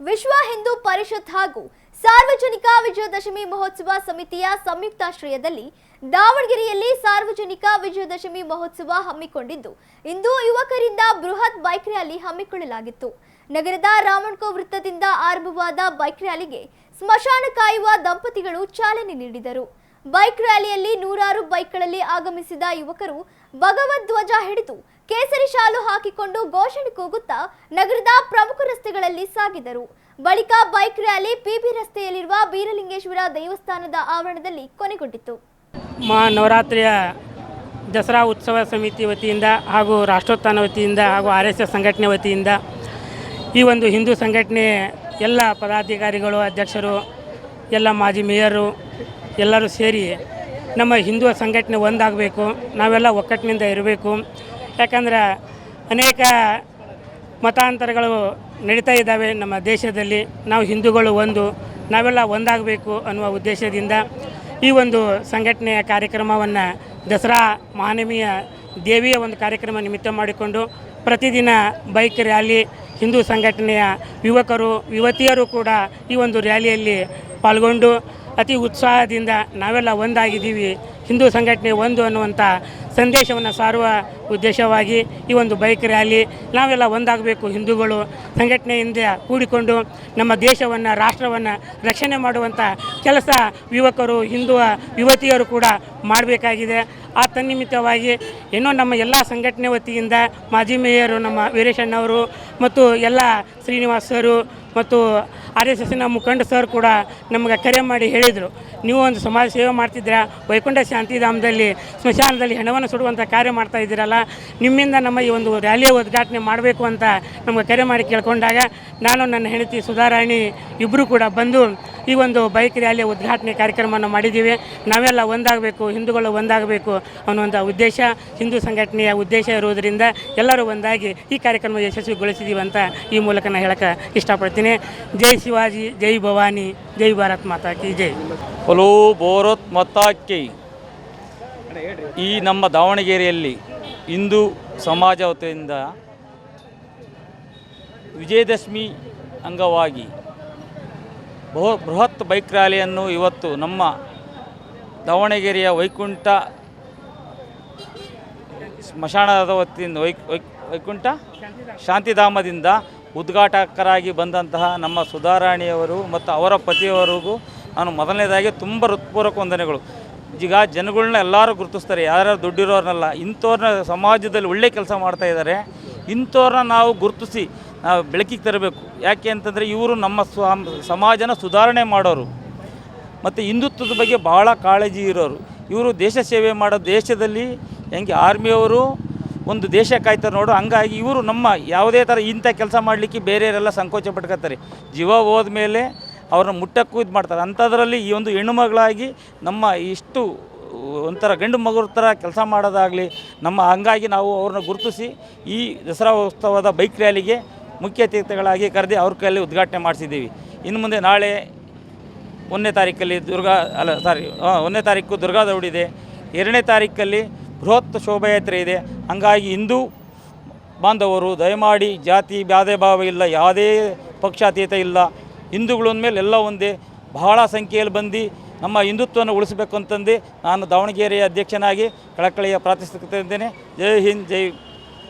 ವಿಶ್ವ ಹಿಂದೂ ಪರಿಷತ್ ಹಾಗೂ ಸಾರ್ವಜನಿಕ ವಿಜಯದಶಮಿ ಮಹೋತ್ಸವ ಸಮಿತಿಯ ಸಂಯುಕ್ತಾಶ್ರಯದಲ್ಲಿ ದಾವಣಗೆರೆಯಲ್ಲಿ ಸಾರ್ವಜನಿಕ ವಿಜಯದಶಮಿ ಮಹೋತ್ಸವ ಹಮ್ಮಿಕೊಂಡಿದ್ದು, ಇಂದು ಯುವಕರಿಂದ ಬೃಹತ್ ಬೈಕ್ ರ್ಯಾಲಿ ಹಮ್ಮಿಕೊಳ್ಳಲಾಗಿತ್ತು. ನಗರದ ರಾಮಣ್ಕೋ ವೃತ್ತದಿಂದ ಆರಂಭವಾದ ಬೈಕ್ ರ್ಯಾಲಿಗೆ ಸ್ಮಶಾನ ಕಾಯುವ ದಂಪತಿಗಳು ಚಾಲನೆ ನೀಡಿದರು. ಬೈಕ್ ರ್ಯಾಲಿಯಲ್ಲಿ ನೂರಾರು ಬೈಕ್ಗಳಲ್ಲಿ ಆಗಮಿಸಿದ ಯುವಕರು ಭಗವದ್ ಧ್ವಜ ಹಿಡಿದು ಕೇಸರಿ ಶಾಲು ಹಾಕಿಕೊಂಡು ಘೋಷಣೆ ಕೂಗುತ್ತಾ ನಗರದ ಪ್ರಮುಖ ರಸ್ತೆಗಳಲ್ಲಿ ಸಾಗಿದರು. ಬಳಿಕ ಬೈಕ್ ರ್ಯಾಲಿ ಪಿಬಿ ರಸ್ತೆಯಲ್ಲಿರುವ ಬೀರಲಿಂಗೇಶ್ವರ ದೇವಸ್ಥಾನದ ಆವರಣದಲ್ಲಿ ಕೊನೆಗೊಂಡಿತು. ಮಾ, ನವರಾತ್ರಿಯ ದಸರಾ ಉತ್ಸವ ಸಮಿತಿ ವತಿಯಿಂದ ಹಾಗೂ ರಾಷ್ಟ್ರೋತ್ಥಾನ ವತಿಯಿಂದ ಹಾಗೂ ಆರ್ ಎಸ್ ಎಸ್ ಸಂಘಟನೆ ವತಿಯಿಂದ ಈ ಒಂದು ಹಿಂದೂ ಸಂಘಟನೆ ಎಲ್ಲ ಪದಾಧಿಕಾರಿಗಳು, ಅಧ್ಯಕ್ಷರು, ಎಲ್ಲ ಮಾಜಿ ಮೇಯರು ಎಲ್ಲರೂ ಸೇರಿ ನಮ್ಮ ಹಿಂದೂ ಸಂಘಟನೆ ಒಂದಾಗಬೇಕು, ನಾವೆಲ್ಲ ಒಕ್ಕಟ್ಟಿನಿಂದ ಇರಬೇಕು. ಯಾಕಂದ್ರೆ ಅನೇಕ ಮತಾಂತರಗಳು ನಡೀತಾ ಇದ್ದಾವೆ ನಮ್ಮ ದೇಶದಲ್ಲಿ. ನಾವು ಹಿಂದೂಗಳು ಒಂದು, ನಾವೆಲ್ಲ ಒಂದಾಗಬೇಕು ಅನ್ನುವ ಉದ್ದೇಶದಿಂದ ಈ ಒಂದು ಸಂಘಟನೆಯ ಕಾರ್ಯಕ್ರಮವನ್ನು ದಸರಾ ಮಹಾನಮಿಯ ದೇವಿಯ ಒಂದು ಕಾರ್ಯಕ್ರಮ ನಿಮಿತ್ತ ಮಾಡಿಕೊಂಡು ಪ್ರತಿದಿನ ಬೈಕ್ ರ್ಯಾಲಿ, ಹಿಂದೂ ಸಂಘಟನೆಯ ಯುವಕರು, ಯುವತಿಯರು ಕೂಡ ಈ ಒಂದು ರ್ಯಾಲಿಯಲ್ಲಿ ಪಾಲ್ಗೊಂಡು ಅತಿ ಉತ್ಸಾಹದಿಂದ ನಾವೆಲ್ಲ ಒಂದಾಗಿದ್ದೀವಿ. ಹಿಂದೂ ಸಂಘಟನೆ ಒಂದು ಅನ್ನುವಂಥ ಸಂದೇಶವನ್ನು ಸಾರುವ ಉದ್ದೇಶವಾಗಿ ಈ ಒಂದು ಬೈಕ್ ರ್ಯಾಲಿ ನಾವೆಲ್ಲ ಒಂದಾಗಬೇಕು ಹಿಂದೂಗಳು. ಸಂಘಟನೆಯಿಂದ ಕೂಡಿಕೊಂಡು ನಮ್ಮ ದೇಶವನ್ನು, ರಾಷ್ಟ್ರವನ್ನು ರಕ್ಷಣೆ ಮಾಡುವಂಥ ಕೆಲಸ ಯುವಕರು, ಹಿಂದೂ ಯುವತಿಯರು ಕೂಡ ಮಾಡಬೇಕಾಗಿದೆ. ಆ ತನ್ನಿಮಿತ್ತವಾಗಿ ಏನೋ ನಮ್ಮ ಎಲ್ಲ ಸಂಘಟನೆ ವತಿಯಿಂದ ಮಾಜಿ ಮೇಯರು ನಮ್ಮ ವೀರೇಶಣ್ಣವರು ಮತ್ತು ಎಲ್ಲ ಶ್ರೀನಿವಾಸರು ಸರು ಮತ್ತು ಆರ್ ಎಸ್ ಎಸ್ನ ಮುಖಂಡ ಸರ್ ಕೂಡ ನಮಗೆ ಕರೆ ಮಾಡಿ ಹೇಳಿದರು. ನೀವು ಒಂದು ಸಮಾಜ ಸೇವೆ ಮಾಡ್ತಿದ್ದೀರಾ? ವೈಕುಂಠ ಶಾಂತಿಧಾಮದಲ್ಲಿ, ಸ್ಮಶಾನದಲ್ಲಿ ಹೆಣವನ್ನು ಸುಡುವಂಥ ಕಾರ್ಯ ಮಾಡ್ತಾ ಇದ್ದೀರಲ್ಲ, ನಿಮ್ಮಿಂದ ನಮ್ಮ ಈ ಒಂದು ರ್ಯಾಲಿಯ ಉದ್ಘಾಟನೆ ಮಾಡಬೇಕು ಅಂತ ನಮಗೆ ಕರೆ ಮಾಡಿ ಕೇಳ್ಕೊಂಡಾಗ ನಾನು, ನನ್ನ ಹೆಂಡತಿ ಸುಧಾರಾಣಿ ಇಬ್ಬರು ಕೂಡ ಬಂದು ಈ ಒಂದು ಬೈಕ್ ರ್ಯಾಲಿಯ ಉದ್ಘಾಟನೆ ಕಾರ್ಯಕ್ರಮವನ್ನು ಮಾಡಿದ್ದೀವಿ. ನಾವೆಲ್ಲ ಒಂದಾಗಬೇಕು, ಹಿಂದೂಗಳು ಒಂದಾಗಬೇಕು ಅನ್ನುವಂಥ ಉದ್ದೇಶ, ಹಿಂದೂ ಸಂಘಟನೆಯ ಉದ್ದೇಶ ಇರುವುದರಿಂದ ಎಲ್ಲರೂ ಒಂದಾಗಿ ಈ ಕಾರ್ಯಕ್ರಮ ಯಶಸ್ವಿಗೊಳಿಸಿದ್ದೀವಿ ಅಂತ ಈ ಮೂಲಕ ನಾನು ಹೇಳಕ್ಕೆ ಇಷ್ಟಪಡ್ತೀನಿ. ಜೈ ಶಿವಾಜಿ, ಜೈ ಭವಾನಿ, ಜೈ ಭಾರತ್ ಮಾತಾ ಕಿ ಜೈ. ಹಲೋ ಮಾತಾ ಕಿ. ಈ ನಮ್ಮ ದಾವಣಗೆರೆಯಲ್ಲಿ ಹಿಂದೂ ಸಮಾಜ ವತಿಯಿಂದ ವಿಜಯದಶಮಿ ಅಂಗವಾಗಿ ಬಹು, ಬೃಹತ್ ಬೈಕ್ ರ್ಯಾಲಿಯನ್ನು ಇವತ್ತು ನಮ್ಮ ದಾವಣಗೆರೆಯ ವೈಕುಂಠ ಸ್ಮಶಾನದ ವತಿಯಿಂದ ವೈ- ವೈಕುಂಠ ಶಾಂತಿಧಾಮದಿಂದ ಉದ್ಘಾಟಕರಾಗಿ ಬಂದಂತಹ ನಮ್ಮ ಸುಧಾರಾಣಿಯವರು ಮತ್ತು ಅವರ ಪತಿಯವರಿಗೂ ನಾನು ಮೊದಲನೇದಾಗಿ ತುಂಬ ಹೃತ್ಪೂರ್ವಕ ವಂದನೆಗಳು. ಈಗ ಜನಗಳನ್ನ ಎಲ್ಲರೂ ಗುರುತಿಸ್ತಾರೆ, ಯಾರ್ಯಾರು ದುಡ್ಡಿರೋರ್ನೆಲ್ಲ. ಇಂಥವ್ರನ್ನ ಸಮಾಜದಲ್ಲಿ ಒಳ್ಳೆ ಕೆಲಸ ಮಾಡ್ತಾ ಇದ್ದಾರೆ. ಇಂಥವ್ರನ್ನ ನಾವು ಗುರುತಿಸಿ ನಾವು ಬೆಳಕಿಗೆ ತರಬೇಕು. ಯಾಕೆ ಅಂತಂದರೆ ಇವರು ನಮ್ಮ ಸಮಾಜನ ಸುಧಾರಣೆ ಮಾಡೋರು. ಮತ್ತು ಹಿಂದುತ್ವದ ಬಗ್ಗೆ ಭಾಳ ಕಾಳಜಿ ಇರೋರು. ಇವರು ದೇಶ ಸೇವೆ ಮಾಡೋ ದೇಶದಲ್ಲಿ ಹೆಂಗೆ ಆರ್ಮಿಯವರು ಒಂದು ದೇಶ ಕಾಯ್ತಾರೆ ನೋಡು. ಹಂಗಾಗಿ ಇವರು ನಮ್ಮ ಯಾವುದೇ ಥರ ಇಂಥ ಕೆಲಸ ಮಾಡಲಿಕ್ಕೆ ಬೇರೆಯವರೆಲ್ಲ ಸಂಕೋಚ ಪಟ್ಕೋತಾರೆ. ಜೀವ ಹೋದ ಮೇಲೆ ಅವ್ರನ್ನ ಮುಟ್ಟಕ್ಕೂ ಇದು ಮಾಡ್ತಾರೆ. ಅಂಥದ್ರಲ್ಲಿ ಈ ಒಂದು ಹೆಣ್ಣುಮಗಳಾಗಿ ನಮ್ಮ ಇಷ್ಟು ಒಂಥರ ಗಂಡು ಮಗುರ ಥರ ಕೆಲಸ ಮಾಡೋದಾಗಲಿ, ನಮ್ಮ ಹಂಗಾಗಿ ನಾವು ಅವ್ರನ್ನ ಗುರುತಿಸಿ ಈ ದಸರಾ ಉತ್ಸವದ ಬೈಕ್ ರ್ಯಾಲಿಗೆ ಮುಖ್ಯ ಅತಿಥಿಗಳಾಗಿ ಕರೆದು ಅವ್ರ ಕೈಯಲ್ಲಿ ಉದ್ಘಾಟನೆ ಮಾಡಿಸಿದ್ದೀವಿ. ಇನ್ನು ಮುಂದೆ ನಾಳೆ ಒಂದನೇ ತಾರೀಕಲ್ಲಿ ದುರ್ಗಾ, ಅಲ್ಲ ಸಾರಿ ಒಂದನೇ ತಾರೀಕು ದುರ್ಗಾ ದೌಡಿದೆ ಎರಡನೇ ತಾರೀಕಲ್ಲಿ ಬೃಹತ್ ಶೋಭಾಯಾತ್ರೆ ಇದೆ. ಹಂಗಾಗಿ ಹಿಂದೂ ಬಾಂಧವರು ದಯಮಾಡಿ ಜಾತಿ ಭೇದ ಭಾವ ಇಲ್ಲ, ಯಾವುದೇ ಪಕ್ಷಾತೀತ ಇಲ್ಲ. ಹಿಂದೂಗಳು ಅಂದಮೇಲೆ ಎಲ್ಲ ಒಂದೇ ಬಹಳ ಸಂಖ್ಯೆಯಲ್ಲಿ ಬಂದು ನಮ್ಮ ಹಿಂದುತ್ವವನ್ನು ಉಳಿಸಬೇಕು ಅಂತಂದು ನಾನು ದಾವಣಗೆರೆಯ ಅಧ್ಯಕ್ಷನಾಗಿ ಕಳಕಳಿಯ ಪ್ರಾರ್ಥಿಸುತ್ತಿದ್ದೇನೆ ಜೈ ಹಿಂದ್, ಜೈ